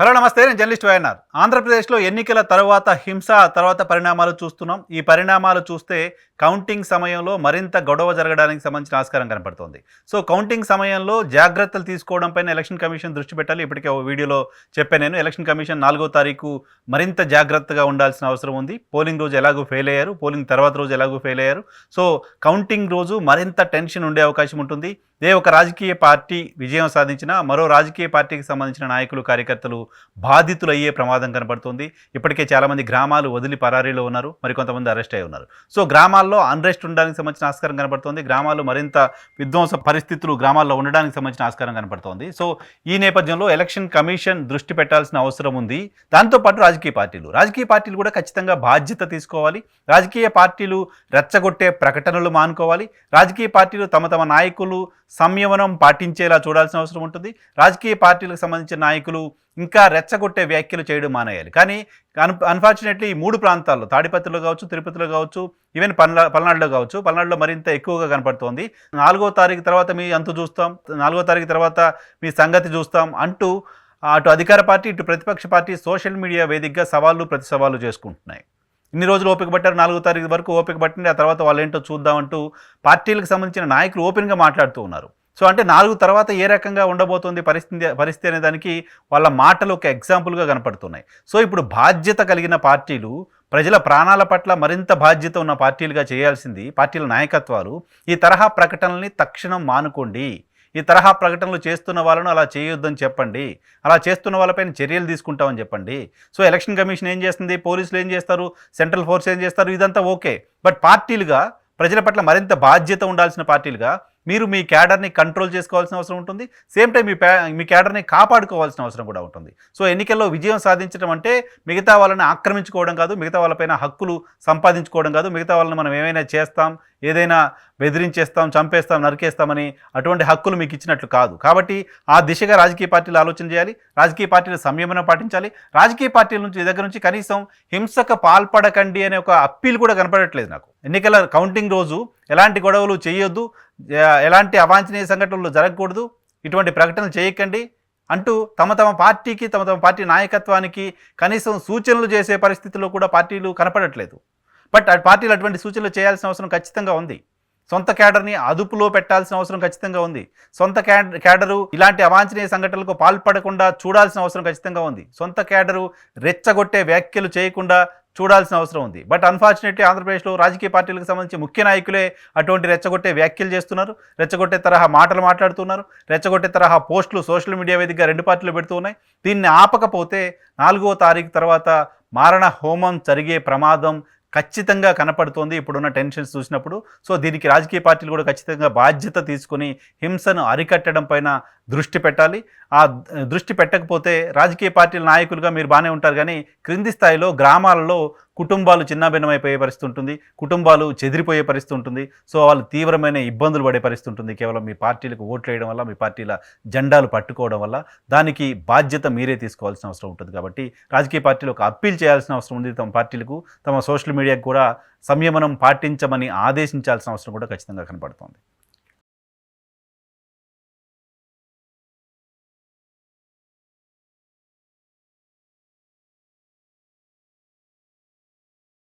Hello నమస్తే నేను journalist YNR. ఆంధ్రప్రదేశ్లో ఎన్నికల తర్వాత హింస తర్వాత పరిణామాలు చూస్తున్నాం. ఈ పరిణామాలు చూస్తే కౌంటింగ్ సమయంలో మరింత గొడవ జరగడానికి సంబంధించిన ఆస్కారం కనపడుతోంది. సో కౌంటింగ్ సమయంలో జాగ్రత్తలు తీసుకోవడం పైన ఎలక్షన్ కమిషన్ దృష్టి పెట్టాలి. ఇప్పటికే ఓ వీడియోలో చెప్పాను నేను. ఎలక్షన్ కమిషన్ నాలుగో తారీఖు మరింత జాగ్రత్తగా ఉండాల్సిన అవసరం ఉంది. పోలింగ్ రోజు ఎలాగూ ఫెయిల్ అయ్యారు. పోలింగ్ తర్వాత రోజు ఎలాగూ ఫెయిల్ అయ్యారు. సో కౌంటింగ్ రోజు మరింత టెన్షన్ ఉండే అవకాశం ఉంటుంది. ఏ ఒక రాజకీయ పార్టీ విజయం సాధించినా మరో రాజకీయ పార్టీకి సంబంధించిన నాయకులు కార్యకర్తలు బాధితులు అయ్యే ప్రమాదం కనబడుతుంది ఇప్పటికే చాలామంది గ్రామాలు వదిలి పరారీలో ఉన్నారు. మరికొంతమంది అరెస్ట్ అయి ఉన్నారు. సో గ్రామాల్లో అన్రెస్ట్ ఉండడానికి సంబంధించిన ఆస్కారం కనబడుతుంది గ్రామాలు మరింత విధ్వంస పరిస్థితులు గ్రామాల్లో ఉండడానికి సంబంధించిన ఆస్కారం కనబడుతోంది సో ఈ నేపథ్యంలో ఎలక్షన్ కమిషన్ దృష్టి పెట్టాల్సిన అవసరం ఉంది. దాంతోపాటు రాజకీయ పార్టీలు. రాజకీయ పార్టీలు కూడా ఖచ్చితంగా బాధ్యత తీసుకోవాలి. రాజకీయ పార్టీలు రెచ్చగొట్టే ప్రకటనలు మానుకోవాలి. రాజకీయ పార్టీలు తమ తమ నాయకులు సంయమనం పాటించేలా చూడాల్సిన అవసరం ఉంటుంది. రాజకీయ పార్టీలకు సంబంధించిన నాయకులు ఇంకా రెచ్చగొట్టే వ్యాఖ్యలు చేయడం మానేయాలి. కానీ అన్ అన్ఫార్చునేట్లీ ఈ మూడు ప్రాంతాల్లో తాడిపత్రిలో కావచ్చు తిరుపతిలో కావచ్చు ఈవెన్ పల్నా పల్నాడులో కావచ్చు పల్నాడులో మరింత ఎక్కువగా కనపడుతోంది. నాలుగో తారీఖు తర్వాత మీ అంతు చూస్తాం నాలుగో తారీఖు తర్వాత మీ సంగతి చూస్తాం అంటూ అటు అధికార పార్టీ ఇటు ప్రతిపక్ష పార్టీ సోషల్ మీడియా వేదికగా సవాళ్ళు ప్రతి సవాళ్ళు చేసుకుంటున్నాయి. ఇన్ని రోజులు ఓపిక పట్టారు నాలుగో తారీఖు వరకు ఓపిక పట్టండి ఆ తర్వాత వాళ్ళు ఏంటో చూద్దామంటూ పార్టీలకు సంబంధించిన నాయకులు ఓపెన్గా మాట్లాడుతూ ఉన్నారు. సో అంటే నాలుగు తర్వాత ఏ రకంగా ఉండబోతోంది పరిస్థితి పరిస్థితి అనే దానికి వాళ్ళ మాటలు ఒక ఎగ్జాంపుల్గా కనపడుతున్నాయి. సో ఇప్పుడు బాధ్యత కలిగిన పార్టీలు ప్రజల ప్రాణాల పట్ల మరింత బాధ్యత ఉన్న పార్టీలుగా చేయాల్సింది పార్టీల నాయకత్వాలు. ఈ తరహా ప్రకటనల్ని తక్షణం మానుకోండి. ఈ తరహా ప్రకటనలు చేస్తున్న వాళ్ళను అలా చేయొద్దని చెప్పండి. అలా చేస్తున్న వాళ్ళపైన చర్యలు తీసుకుంటామని చెప్పండి. సో ఎలక్షన్ కమిషన్ ఏం చేస్తుంది? పోలీసులు ఏం చేస్తారు? సెంట్రల్ ఫోర్స్ ఏం చేస్తారు? ఇదంతా ఓకే. బట్ పార్టీలుగా ప్రజల పట్ల మరింత బాధ్యత ఉండాల్సిన పార్టీలుగా మీరు మీ క్యాడర్ని కంట్రోల్ చేసుకోవాల్సిన అవసరం ఉంటుంది. సేమ్ టైం మీ మీ క్యాడర్ని కాపాడుకోవాల్సిన అవసరం కూడా ఉంటుంది. సో ఎన్నికల్లో విజయం సాధించడం అంటే మిగతా వాళ్ళని ఆక్రమించుకోవడం కాదు మిగతా వాళ్ళపైన హక్కులు సంపాదించుకోవడం కాదు మిగతా వాళ్ళని మనం ఏమైనా చేస్తాం ఏదైనా బెదిరించేస్తాం చంపేస్తాం నరికేస్తామని అటువంటి హక్కులు మీకు ఇచ్చినట్లు కాదు. కాబట్టి ఆ దిశగా రాజకీయ పార్టీలు ఆలోచన చేయాలి రాజకీయ పార్టీలు సంయమనం పాటించాలి. రాజకీయ పార్టీల నుంచి దగ్గర నుంచి కనీసం హింసక పాల్పడకండి అనే ఒక అప్పీల్ కూడా కనపడట్లేదు నాకు. ఎన్నికల కౌంటింగ్ రోజు ఎలాంటి గొడవలు చేయొద్దు ఎలాంటి అవాంఛనీయ సంఘటనలు జరగకూడదు. ఇటువంటి ప్రకటనలు చేయకండి. అంటూ తమ తమ పార్టీకి తమ తమ పార్టీ నాయకత్వానికి కనీసం సూచనలు చేసే పరిస్థితుల్లో కూడా పార్టీలు కనపడట్లేదు. బట్ ఆ పార్టీలు అటువంటి సూచనలు చేయాల్సిన అవసరం ఖచ్చితంగా ఉంది. సొంత క్యాడర్ని అదుపులో పెట్టాల్సిన అవసరం ఖచ్చితంగా ఉంది. సొంత క్యాడరు ఇలాంటి అవాంఛనీయ సంఘటనలకు పాల్పడకుండా చూడాల్సిన అవసరం ఖచ్చితంగా ఉంది. సొంత క్యాడరు రెచ్చగొట్టే వ్యాఖ్యలు చేయకుండా చూడాల్సిన అవసరం ఉంది. బట్ అన్ఫార్చునేట్లీ ఆంధ్రప్రదేశ్లో రాజకీయ పార్టీలకు సంబంధించి ముఖ్య నాయకులే అటువంటి రెచ్చగొట్టే వ్యాఖ్యలు చేస్తున్నారు. రెచ్చగొట్టే తరహా మాటలు మాట్లాడుతున్నారు. రెచ్చగొట్టే తరహా పోస్టులు సోషల్ మీడియా వేదికగా రెండు పార్టీలు పెడుతూ ఉన్నాయి. దీన్ని ఆపకపోతే నాలుగో తారీఖు తర్వాత మారణ హోమం జరిగే ప్రమాదం ఖచ్చితంగా కనపడుతోంది. ఇప్పుడున్న టెన్షన్స్ చూసినప్పుడు. సో దీనికి రాజకీయ పార్టీలు కూడా ఖచ్చితంగా బాధ్యత తీసుకుని హింసను అరికట్టడం పైన దృష్టి పెట్టాలి. ఆ దృష్టి పెట్టకపోతే రాజకీయ పార్టీల నాయకులుగా మీరు బాగానే ఉంటారు కానీ క్రింది స్థాయిలో గ్రామాలలో కుటుంబాలు చిన్నాభిన్నమైపోయే పరిస్థితి ఉంటుంది. కుటుంబాలు చెదిరిపోయే పరిస్థితి ఉంటుంది. సో వాళ్ళు తీవ్రమైన ఇబ్బందులు పడే పరిస్థితి ఉంటుంది. కేవలం మీ పార్టీలకు ఓట్లు వేయడం వల్ల మీ పార్టీల జెండాలు పట్టుకోవడం వల్ల దానికి బాధ్యత మీరే తీసుకోవాల్సిన అవసరం ఉంటుంది. కాబట్టి రాజకీయ పార్టీలు ఒక అప్పీల్ చేయాల్సిన అవసరం ఉంది తమ పార్టీలకు. తమ సోషల్ మీడియాకు కూడా సంయమనం పాటించమని ఆదేశించాల్సిన అవసరం కూడా ఖచ్చితంగా కనపడుతుంది